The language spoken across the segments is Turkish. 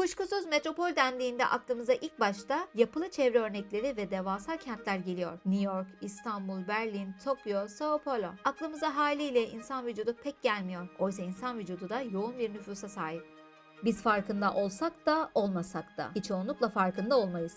Kuşkusuz metropol dendiğinde aklımıza ilk başta yapılı çevre örnekleri ve devasa kentler geliyor. New York, İstanbul, Berlin, Tokyo, Sao Paulo. Aklımıza haliyle insan vücudu pek gelmiyor. Oysa insan vücudu da yoğun bir nüfusa sahip. Biz farkında olsak da olmasak da hiç çoğunlukla farkında olmayız.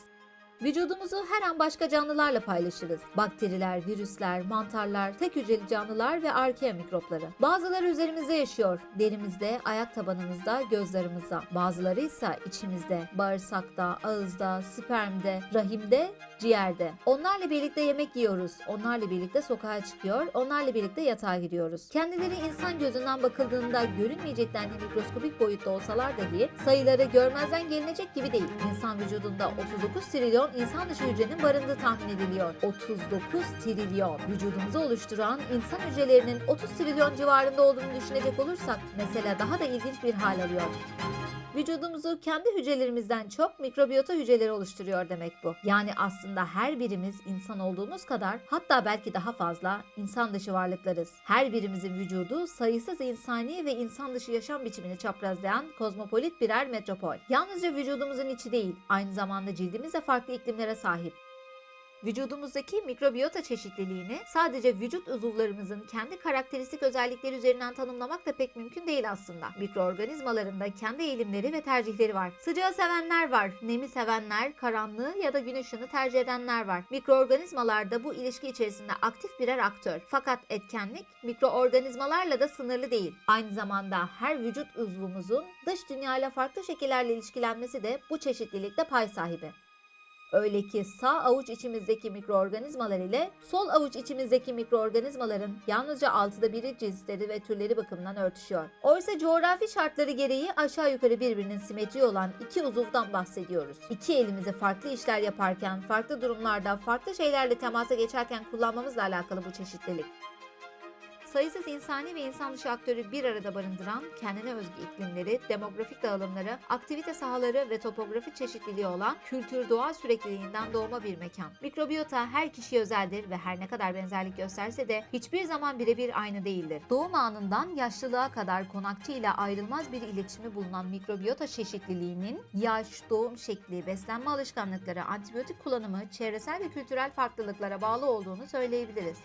Vücudumuzu her an başka canlılarla paylaşırız. Bakteriler, virüsler, mantarlar, tek hücreli canlılar ve arkea mikropları. Bazıları üzerimizde yaşıyor. Derimizde, ayak tabanımızda, gözlerimizde. Bazıları ise içimizde, bağırsakta, ağızda, spermde, rahimde, ciğerde. Onlarla birlikte yemek yiyoruz. Onlarla birlikte sokağa çıkıyor. Onlarla birlikte yatağa giriyoruz. Kendileri insan gözünden bakıldığında görünmeyecek denli mikroskopik boyutta olsalar dahi sayıları görmezden gelinecek gibi değil. İnsan vücudunda 39 trilyon insan dışı hücrenin barındığı tahmin ediliyor. 39 trilyon. Vücudumuzu oluşturan insan hücrelerinin 30 trilyon civarında olduğunu düşünecek olursak mesele daha da ilginç bir hal alıyor. Vücudumuzu kendi hücrelerimizden çok mikrobiyota hücreleri oluşturuyor demek bu. Yani aslında her birimiz insan olduğumuz kadar hatta belki daha fazla insan dışı varlıklarız. Her birimizin vücudu sayısız insani ve insan dışı yaşam biçimini çaprazlayan kozmopolit birer metropol. Yalnızca vücudumuzun içi değil, aynı zamanda cildimiz de farklı iklimlere sahip. Vücudumuzdaki mikrobiyota çeşitliliğini sadece vücut uzuvlarımızın kendi karakteristik özellikleri üzerinden tanımlamak da pek mümkün değil aslında. Mikroorganizmaların da kendi eğilimleri ve tercihleri var. Sıcağı sevenler var, nemi sevenler, karanlığı ya da gün ışığını tercih edenler var. Mikroorganizmalar da bu ilişki içerisinde aktif birer aktör. Fakat etkenlik mikroorganizmalarla da sınırlı değil. Aynı zamanda her vücut uzvumuzun dış dünyayla farklı şekillerle ilişkilenmesi de bu çeşitlilikte pay sahibi. Öyle ki sağ avuç içimizdeki mikroorganizmalar ile sol avuç içimizdeki mikroorganizmaların yalnızca altıda biri cinsleri ve türleri bakımından örtüşüyor. Oysa coğrafi şartları gereği aşağı yukarı birbirinin simetri olan iki uzuvdan bahsediyoruz. İki elimizi farklı işler yaparken, farklı durumlarda, farklı şeylerle temasa geçerken kullanmamızla alakalı bu çeşitlilik sayısız insani ve insan dışı aktörü bir arada barındıran, kendine özgü iklimleri, demografik dağılımları, aktivite sahaları ve topografik çeşitliliği olan kültür doğa sürekliliğinden doğma bir mekan. Mikrobiyota her kişiye özeldir ve her ne kadar benzerlik gösterse de hiçbir zaman birebir aynı değildir. Doğum anından yaşlılığa kadar konakçı ile ayrılmaz bir iletişimi bulunan mikrobiyota çeşitliliğinin yaş, doğum şekli, beslenme alışkanlıkları, antibiyotik kullanımı, çevresel ve kültürel farklılıklara bağlı olduğunu söyleyebiliriz.